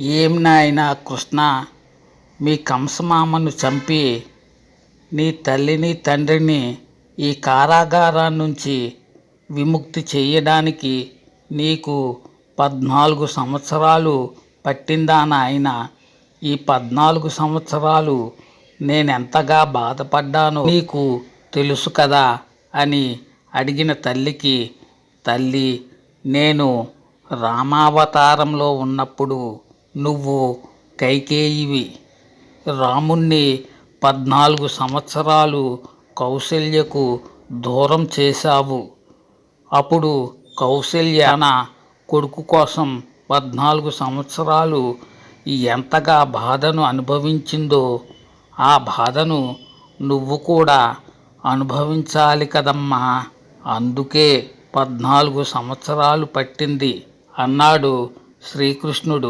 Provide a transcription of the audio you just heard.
ఏం నాయనా కృష్ణ? మీ కంసమామను చంపి నీ తల్లిని తండ్రిని ఈ కారాగారం నుంచి విముక్తి చేయడానికి నీకు పద్నాలుగు సంవత్సరాలు పట్టిందా నాయన? ఈ పద్నాలుగు సంవత్సరాలు నేనెంతగా బాధపడ్డానో నీకు తెలుసు కదా అని అడిగిన తల్లికి తల్లి నేను రామావతారంలో ఉన్నప్పుడు నువ్వు కైకేయివి. రాముణ్ణి పద్నాలుగు సంవత్సరాలు కౌశల్యకు దూరం చేశావు. అప్పుడు కౌశల్యాన కొడుకు కోసం పద్నాలుగు సంవత్సరాలు ఎంతగా బాధను అనుభవించిందో ఆ బాధను నువ్వు కూడా అనుభవించాలి కదమ్మా. అందుకే పద్నాలుగు సంవత్సరాలు పట్టింది అన్నాడు శ్రీకృష్ణుడు.